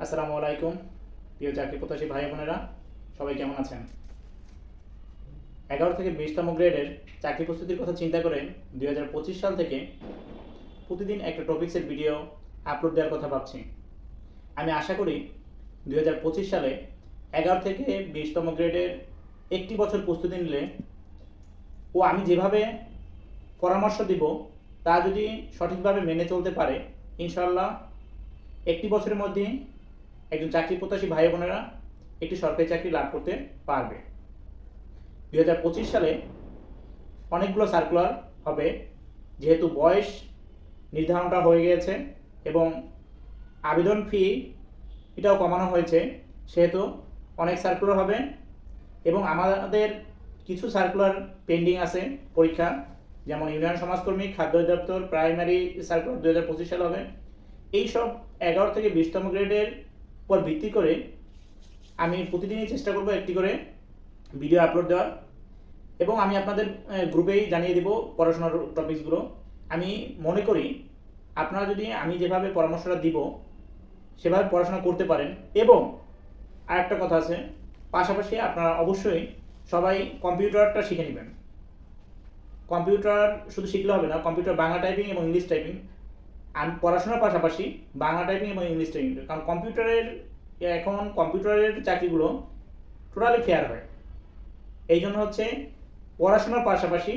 আসসালামু আলাইকুম, প্রিয় চাকরি প্রত্যাশী ভাই বোনেরা, সবাই কেমন আছেন? এগারো থেকে বিশতম গ্রেডের চাকরি প্রস্তুতির কথা চিন্তা করে দুই হাজার পঁচিশ সাল থেকে প্রতিদিন একটা টপিক্সের ভিডিও আপলোড দেওয়ার কথা ভাবছি। আমি আশা করি দু হাজার পঁচিশ সালে এগারো থেকে বিশতম গ্রেডের একটি বছর প্রস্তুতি নিলে, ও আমি যেভাবে পরামর্শ দিব, তা যদি সঠিকভাবে মেনে চলতে পারে ইনশাল্লাহ একটি বছরের মধ্যে একজন চাকরি প্রত্যাশী ভাই বোনেরা একটি সরকারি চাকরি লাভ করতে পারবে। দু হাজার পঁচিশ সালে অনেকগুলো সার্কুলার হবে, যেহেতু বয়স নির্ধারণটা হয়ে গিয়েছে এবং আবেদন ফি এটাও কমানো হয়েছে, সেহেতু অনেক সার্কুলার হবে এবং আমাদের কিছু সার্কুলার পেন্ডিং আছে পরীক্ষা, যেমন ইউনিয়ন সমাজকর্মী, খাদ্য অধিদপ্তর প্রাইমারি সার্কুলার দু হাজার পঁচিশ সাল হবে। এইসব এগারো থেকে বিশতম গ্রেডের উপর ভিত্তি করে আমি প্রতিদিনই চেষ্টা করব একটি করে ভিডিও আপলোড দেওয়ার। এবং আমি আপনাদের গ্রুপেই জানিয়ে দেব পড়াশোনার টপিকসগুলো আমি মনে করি আপনারা যদি আমি যেভাবে পরামর্শটা দিব, সেভাবে পড়াশোনা করতে পারেন। এবং আর একটা কথা আছে, পাশাপাশি আপনারা অবশ্যই সবাই কম্পিউটারটা শিখে নেবেন। কম্পিউটার শুধু শিখলে হবে না, কম্পিউটার বাংলা টাইপিং এবং ইংলিশ টাইপিং আমি পড়াশোনার পাশাপাশি বাংলা টাইপিং এবং ইংলিশ টাইপিং কারণ কম্পিউটারের, এখন কম্পিউটারের চাকরিগুলো টোটালি ফেয়ার হয়। এই জন্য হচ্ছে পড়াশোনার পাশাপাশি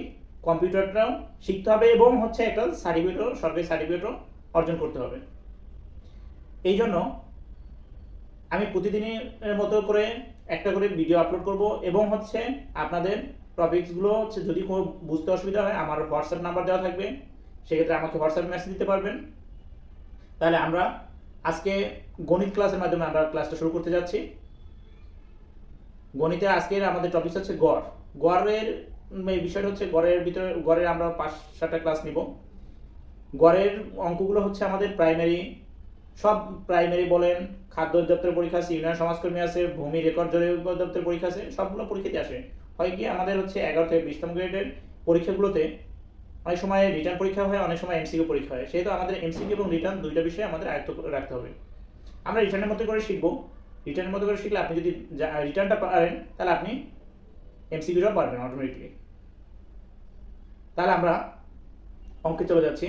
কম্পিউটারটাও শিখতে হবে এবং হচ্ছে একটা সার্টিফিকেটও সরকারি সার্টিফিকেটও অর্জন করতে হবে। এই জন্য আমি প্রতিদিনের মতো করে একটা করে ভিডিও আপলোড করব এবং হচ্ছে আপনাদের টপিকসগুলো হচ্ছে যদি কোনো বুঝতে অসুবিধা হয়, আমার হোয়াটসঅ্যাপ নাম্বার দেওয়া থাকবে। সেক্ষেত্রে আমাকে হোয়াটসঅ্যাপ মেসেজ দিতে পারবেন। তাহলে আমরা আজকে গণিত ক্লাসের মাধ্যমে আমরা ক্লাসটা শুরু করতে যাচ্ছি। গণিতে আজকের আমাদের টপিক হচ্ছে গড়। গড়ের বিষয়টা হচ্ছে গড়ের ভিতরে, গড়ের আমরা পাঁচ, সাতটা ক্লাস নিব। গড়ের অঙ্কগুলো হচ্ছে আমাদের প্রাইমারি সব প্রাইমারি বলেন, খাদ্য অধিদপ্তরের পরীক্ষা আছে, ইউনিয়ন সমাজকর্মী আছে, ভূমি রেকর্ড জরিপ অধিদপ্তরের পরীক্ষা আছে, সবগুলো পরীক্ষাতে আসে। হয় কি, আমাদের হচ্ছে এগারো থেকে বিশতম গ্রেডের পরীক্ষাগুলোতে অনেক সময় রিটার্ন পরীক্ষা হয়, অনেক সময় এমসিকিউ পরীক্ষা হয়। সেহেতু আমাদের এমসিকিউ এবং রিটার্ন দুইটা বিষয়ে আমাদের আয়ত্ত রাখতে হবে। আমরা রিটার্নের মতো করে শিখব। রিটার্নের মতো করে শিখলে আপনি যদি রিটার্নটা পারেন, তাহলে আপনি এমসিকিউটাও পারবেন অটোমেটিকলি তাহলে আমরা অঙ্কে চলে যাচ্ছি।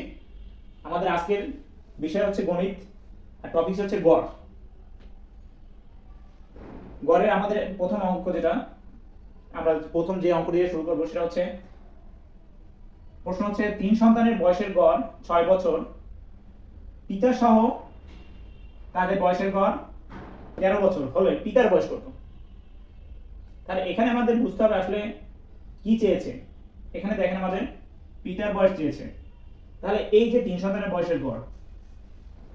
আমাদের আজকের বিষয় হচ্ছে গণিত, আর টপিক হচ্ছে গড়। গড়ের আমাদের প্রথম অঙ্ক যেটা, আমরা প্রথম যে অঙ্ক দিয়ে শুরু করব সেটা হচ্ছে প্রশ্ন হচ্ছে, তিন সন্তানের বয়সের গড় ছয় বছর। পিতা সহ তাদের বয়সের গড় তেরো বছর। হলে, পিতার বয়স কত? তাহলে এখানে আমাদের বুঝতে হবে আসলে কি চেয়েছে। এখানে দেখেন আমাদের পিতার বয়স চেয়েছে। তাহলে এই যে তিন সন্তানের বয়সের গড়,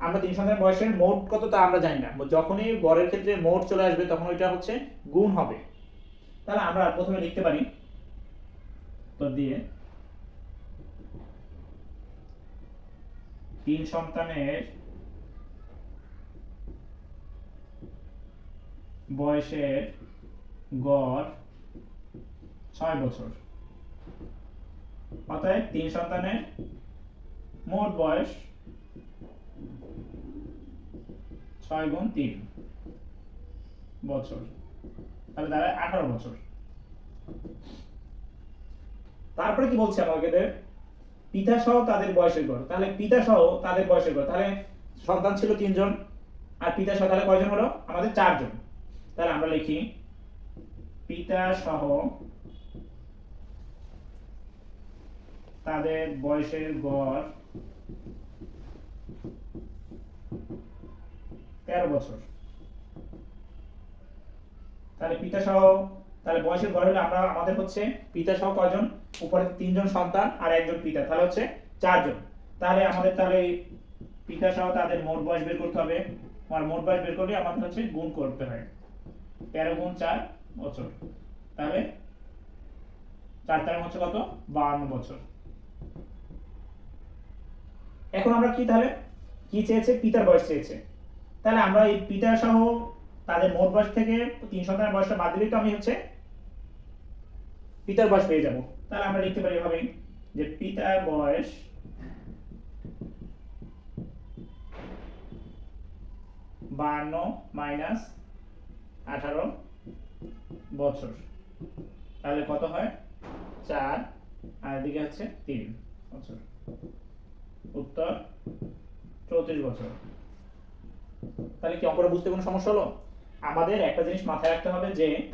আমরা তিন সন্তানের বয়সের মোট কত তা আমরা জানি না। যখনই গড়ের ক্ষেত্রে মোট চলে আসবে, তখন ওইটা হচ্ছে গুণ হবে। তাহলে আমরা প্রথমে লিখতে পারি। তো দিয়ে তিন সন্তানের বয়সের গড় ছয় বছর। অতএব তিন সন্তানের মোট বয়স ছয় গুণ তিন বছর। তাহলে দাঁড়ায় আঠারো বছর। তারপরে কি বলছে আমাদের পিতা সহ তাদের বয়সের গড় তাহলে পিতা সহ তাদের বয়সের গড় তাহলে সন্তান ছিল তিনজন, আর পিতা সহ তাহলে কয়জন হলো? আমাদের চারজন। তাহলে আমরা লিখি পিতা সহ তাদের বয়সের গড় তেরো বছর। তাহলে পিতা সহ তাহলে বয়সের গড় হলে আমরা, আমাদের হচ্ছে পিতা সহ কয়জন? উপরে তিনজন সন্তান আর একজন পিতা। তাহলে হচ্ছে চারজন। তাহলে আমাদের তাহলে পিতা সহ তাদের মোট বয়স বের করতে হবে। আর মোট বয়স বের করলে আমাদের হচ্ছে গুণ করতে হয়। তেরো গুণ চার বছর। তাহলে চার তেরো হচ্ছে কত? বাহান্ন বছর। এখন আমরা কি তাহলে, কি চেয়েছে? পিতার বয়স চেয়েছে। তাহলে আমরা এই পিতা সহ তাদের মোট বয়স থেকে তিন সন্তানের বয়সটা বাদ দিলেই তো আমি হচ্ছে পিতার বয়স পেয়ে যাব। তাহলে আমরা লিখতে পারি এভাবে যে পিতার বয়স বাহান্ন মাইনাস আঠারো বছর। তাহলে কত হয়? চার। আর এদিকে হচ্ছে তিন বছর। উত্তর চৌত্রিশ বছর। তাহলে কি অঙ্কটা বুঝতে কোনো সমস্যা হলো? আমাদের একটা জিনিস মাথায় রাখতে হবে যে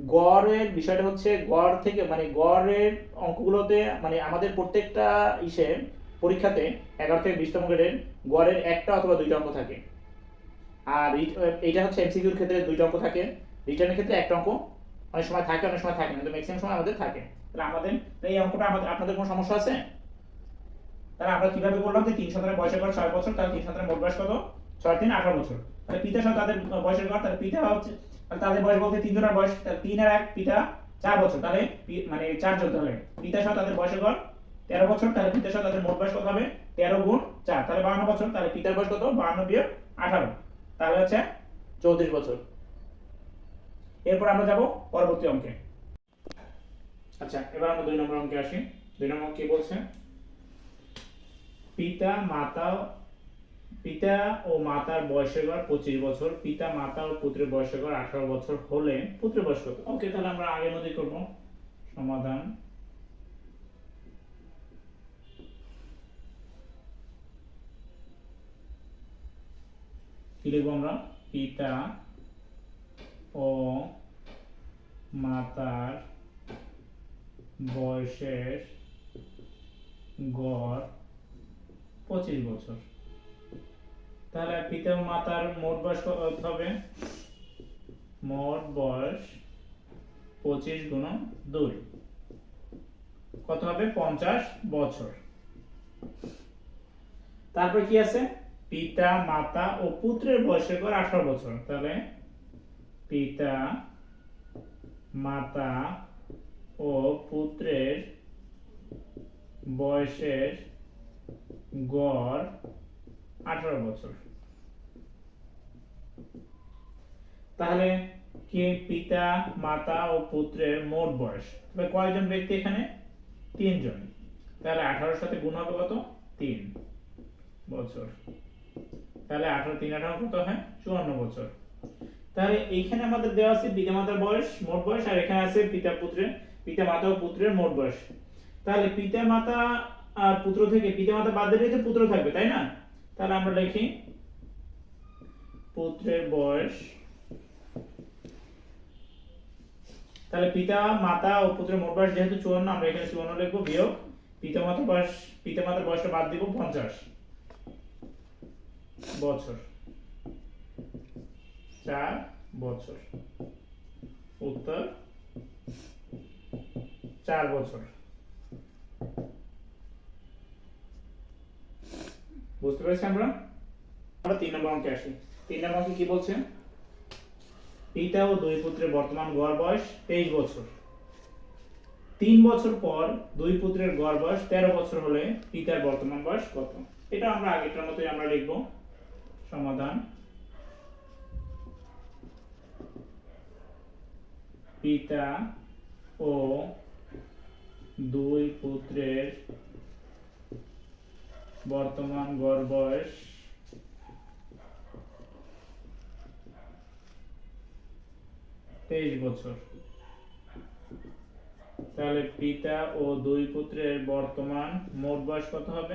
গড়ের বিষয়টা হচ্ছে গড় থেকে মানে গড়ের অঙ্কগুলোতে মানে আমাদের প্রত্যেকটা ইসে পরীক্ষাতে এগারো থেকে বিশতম গ্রেডের গড়ের একটা অথবা দুইটা অঙ্ক থাকে। আর এইটা হচ্ছে এমসিকিউর ক্ষেত্রে দুইটা অঙ্ক থাকে। রিটার্নের ক্ষেত্রে একটা অঙ্ক অনেক সময় থাকে, অনেক সময় থাকে না, কিন্তু ম্যাক্সিমাম সময় আমাদের থাকে। তাহলে আমাদের, এই অঙ্কটা আমাদের, আপনাদের কোনো সমস্যা আছে? তাহলে আমরা কীভাবে বললাম যে তিন সন্তানের বয়সের গড় ছয় বছর, তাহলে তিন সন্তানের মোট বয়স কত? ছয় তিন আঠারো বছর। তাহলে পিতা সহ তাদের বয়সের গড়, তাহলে পিতা হচ্ছে তাদের বয়স বলতে তিনজনের বয়স তিন আর এক পিতা চার বছর, তাহলে মানে চারজন তাহলে পিতা সহ তাদের বয়সের গড় তেরো বছর, তাহলে পিতা সহ তাদের মোট বয়স কত হবে? তেরো গুণ চার, তাহলে বাহান্ন বছর, তাহলে পিতার বয়স কত? বাহান্ন বিয়োগ আঠারো, তাহলে হচ্ছে চৌত্রিশ বছর। এরপর আমরা যাব পরবর্তী অঙ্কে। আচ্ছা এবার আমরা দুই নম্বর অঙ্কে আসি। দুই নম্বর অঙ্ক বলছে, পিতা, মাতা পিতা ও মাতার বয়সের গড় পঁচিশ বছর, পিতা, মাতা ও পুত্রের বয়সের গড় আঠারো বছর হলে পুত্রের বয়স কত ওকে, তাহলে আমরা আগের মধ্যেই করব। সমাধান। কি লিখব আমরা? পিতা ও মাতার বয়সের গড় পঁচিশ বছর। তাহলে পিতা মাতার মোট বয়স কত হবে? মোট বয়স পঁচিশ গুণ দুই। কত হবে? পঞ্চাশ বছর। তারপর কি আছে? পিতা, মাতা ও পুত্রের বয়সের গড় আঠারো বছর। তাহলে পিতা, মাতা ও পুত্রের বয়সের গড় আঠারো বছর। তাহলে কি পিতা, মাতা ও পুত্রের মোট বয়স? তবে কয়জন ব্যক্তি এখানে? তিনজন। তাহলে আঠারোর সাথে গুণ হবে কত? তিন বছর। তাহলে আঠারো, তিন, আঠারো কত হয়? চুয়ান্ন বছর। তাহলে এইখানে আমাদের দেওয়া আছে পিতা, মাতার বয়স, মোট বয়স, আর এখানে আছে পিতা, পুত্রের, পিতা, মাতা ও পুত্রের মোট বয়স। তাহলে পিতা, মাতা আর পুত্র থেকে, পিতা, মাতা বাদ দিলে তো পুত্র থাকবে, তাই না? তাহলে আমরা লিখি, পুত্রের বয়স। তাহলে পিতা, মাতা ও পুত্রের মোট বয়স যেহেতু চুয়ান্ন, আমরা এখানে চুয়ান্ন লিখব, বিয়োগ পিতা, মাতার বয়স, পিতা, মাতার বয়সটা বাদ দিব পঞ্চাশ বছর। চার বছর। উত্তর, চার বছর। বুঝতে পেরেছি আমরা? আমরা তিন নম্বর অঙ্কে আসি। তিন নম্বর অঙ্কে কি বলছে পিতা ও দুই পুত্রের বর্তমান গড় বয়স তেইশ বছর। তিন বছর পর দুই পুত্রের গড় বয়স তেরো বছর হলে পিতার বর্তমান বয়স কত? এটা আমরা আগেরটার মতোই আমরা লিখব। সমাধান। পিতা ও দুই পুত্রের বর্তমান গড় বয়স তেইশ বছর। তাহলে পিতা ও দুই পুত্রের বর্তমান মোট বয়স কত হবে?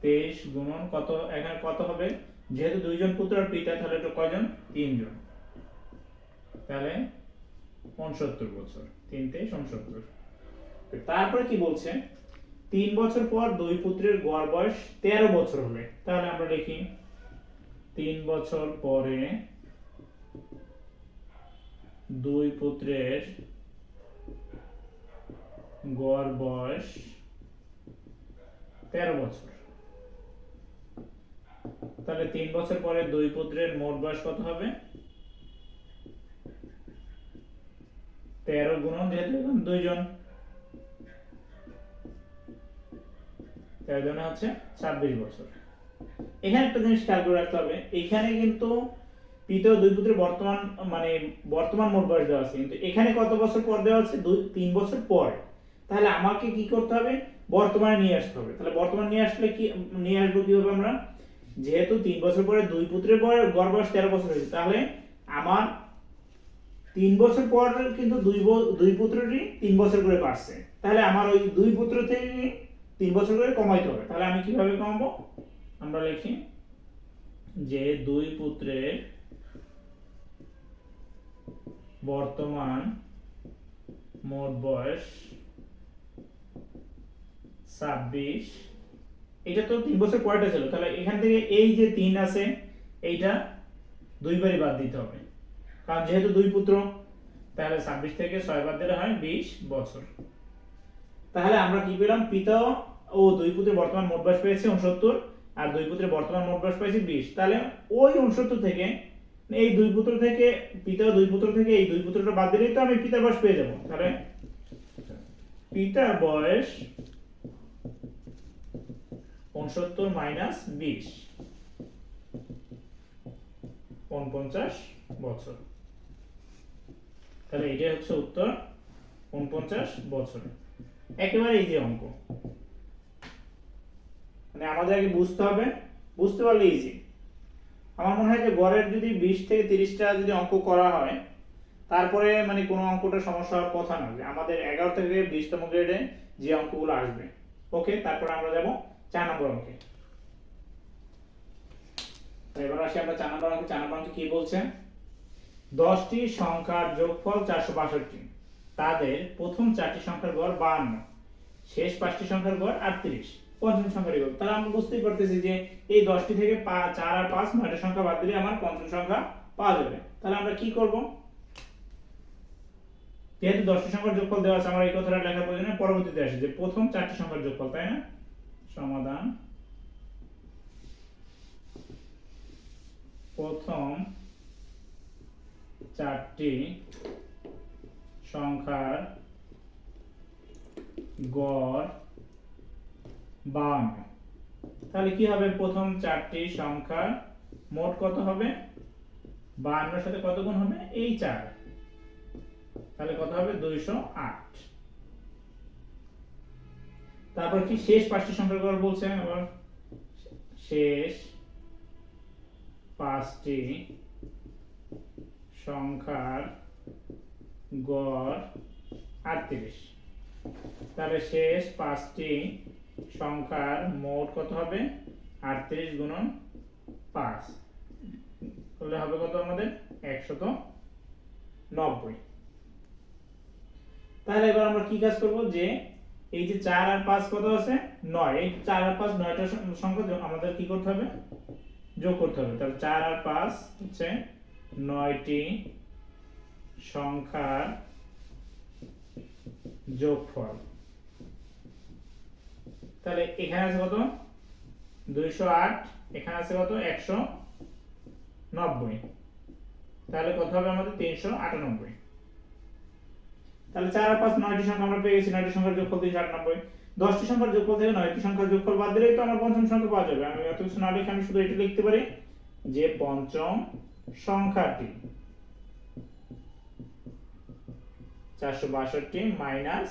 তেইশ গুণন কত, এখানে কত হবে? যেহেতু দুইজন পুত্র পিতা, তাহলে তো কয়জন? তিনজন। তাহলে উনসত্তর বছর। তিন তেইশ, উনসত্তর। তারপরে কি বলছে? তিন বছর পর দুই পুত্রের গড় বয়স তেরো বছর হলে তাহলে আমরা লিখি, তিন বছর পরে দুই পুত্রের গড় বয়স তেরো বছর। তাহলে তিন বছর পরে দুই পুত্রের মোট বয়স কত হবে? তেরো গুণন যেহেতু দুইজন। তেরো জনে হচ্ছে ছাব্বিশ বছর। এখানে একটা জিনিস খেয়াল করে রাখতে হবে, এখানে কিন্তু পিতা দুই পুত্রের বর্তমান মানে বর্তমান মোট বয়স দেওয়া আছে, কিন্তু এখানে কত বছর পর দেওয়া আছে? দুই, তিন বছর পর। তাহলে আমাকে কি করতে হবে? বর্তমানে নিয়ে আসতে হবে। তাহলে বর্তমানে নিয়ে আসলে কি, নিয়ে আসব কীভাবে আমরা? যেহেতু তিন বছর পরে দুই পুত্রের পর গড় বয়স তেরো বছর হয়েছে, তাহলে আমার তিন বছর পর কিন্তু দুই দুই পুত্ররই তিন বছর করে বাড়ছে। তাহলে আমার ওই দুই পুত্র থেকে তিন বছর করে কমাইতে হবে। তাহলে আমি কীভাবে কমাবো? আমরা লিখি যে দুই পুত্রের বর্তমান মোট বয়স ছাব্বিশ। এটা তো তিন বছর পরেটা ছিল? তাহলে এখান থেকে এই যে তিন আছে, এইটা দুইবারই বাদ দিতে হবে। কারণ যেহেতু দুই পুত্র, তাহলে ছাব্বিশ থেকে ছয় বাদ দিলে হয় বিশ বছর। তাহলে আমরা কি পেলাম? পিতা ও দুই পুত্রের বর্তমান মোট বয়স পেয়েছি উনসত্তর আর দুই পুত্রের বর্তমান মোট বয়স পেয়েছি বিশ। তাহলে ওই উনসত্তর থেকে, এই দুই পুত্র থেকে, পিতা দুই পুত্র থেকে, এই দুই পুত্রটা বাদ দিলেই তো আমি পিতার বয়স পেয়ে যাব। তাহলে পিতা বয়স উনসত্তর মাইনাস বিশ। উনপঞ্চাশ বছর। তাহলে এটাই হচ্ছে উত্তর উনপঞ্চাশ বছর। একেবারে এই যে অঙ্ক। মানে আমাদের আগে বুঝতে হবে, বুঝতে পারলে ইজি আমার মনে হয় যে গড়ের যদি বিশ থেকে তিরিশটা যদি অঙ্ক করা হয়, তারপরে মানে কোনো অঙ্কটা সমস্যা হওয়ার কথা না আমাদের এগারো থেকে বিশতম গ্রেডে যে অঙ্কগুলো আসবে। ওকে তারপরে আমরা যাব চার নম্বর অঙ্কে। এবার আসি আমরা চার নম্বর অঙ্কে। চার নম্বর অঙ্কে কি বলছে? দশটি সংখ্যার যোগফল চারশো বাষট্টি। তাদের প্রথম চারটি সংখ্যার গড় বাহান্ন। শেষ পাঁচটি সংখ্যার গড় আটত্রিশ। পঞ্চম সংখ্যার গড় তাহলে আমরা বুঝতেই পারতেছি যে এই দশটি থেকে চার আর পাঁচ নয়টা সংখ্যা বাদ দিলে আমার পঞ্চম সংখ্যা পাওয়া যাবে। তাহলে আমরা কি করব? যেহেতু দশটি সংখ্যার যোগফল দেওয়া আছে, আমার এই কথাটা লেখার প্রয়োজন পরবর্তীতে আসে যে প্রথম চারটি সংখ্যার যোগফল, তাই না? সমাধান। প্রথম চারটি সংখ্যার গড় বাউন্ন। তাহলে কি হবে? প্রথম চারটি সংখ্যার মোট কত হবে? বাউন্নর সাথে কত গুণ হবে? এই চার। তাহলে কত হবে? দুইশো আট। তারপর কি শেষ পাঁচটি সংখ্যার গড় বলছেন আবার? শেষ পাঁচটি সংখ্যার গড় আটত্রিশ। তাহলে শেষ পাঁচটি সংখ্যার মোট কত হবে? আটত্রিশ গুণন পাঁচ। তাহলে হবে কত আমাদের? একশত নব্বই। তাহলে এবার আমরা কি কাজ করব? যে এই যে চার আর পাঁচ কত আছে? নয়। এই চার আর পাঁচ নয়টা সংখ্যা আমাদের কি করতে হবে? যোগ করতে হবে। তাহলে চার আর পাঁচ হচ্ছে নয়টি সংখ্যার যোগফল। তাহলে এখানে আছে কত? দুইশো আট, এখানে আছে কত? একশো নব্বই। তাহলে কত হবে আমাদের? তিনশো আটানব্বই। তাহলে চার আর পাঁচ, নয়টি সংখ্যা আমরা পেয়ে গেছি। নয়টি সংখ্যার যোগফল তিনশো আটানব্বই। দশটি সংখ্যার যোগফল থেকে নয়টি সংখ্যার যোগফল বাদ দিলেই তো আমার পঞ্চম সংখ্যা পাওয়া যাবে। আমি এত কিছু না লিখে আমি শুধু এটা লিখতে পারি যে পঞ্চম সংখ্যাটি চারশো বাষট্টি মাইনাস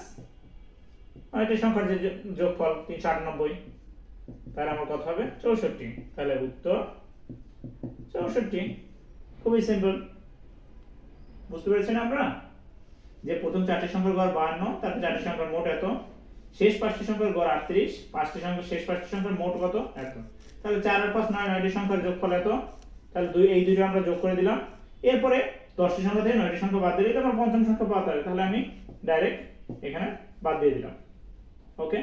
নয়টি সংখ্যার যে যোগ- যোগফল তিনশো আটানব্বই তাহলে আমার কত হবে চৌষট্টি। তাহলে উত্তর চৌষট্টি। খুবই সিম্পল বুঝতে পেরেছেন আমরা? যে প্রথম চারটি সংখ্যার গড় বাহান্ন, তারপর চারটি সংখ্যার মোট এত। শেষ পাঁচটি সংখ্যার গড় আটত্রিশ, পাঁচটি সংখ্যা শেষ পাঁচটি সংখ্যার মোট কত এত। তাহলে চার আর পাঁচ নয়, নয়টি সংখ্যার যোগফল এত। তাহলে দুই, এই দুটো আমরা যোগ করে দিলাম। এরপরে দশটি সংখ্যা থেকে নয়টি সংখ্যা বাদ দিলেই তো আমার পঞ্চম সংখ্যা পাওয়া যাবে তাহলে আমি ডাইরেক্ট এখানে বাদ দিয়ে দিলাম। ওকে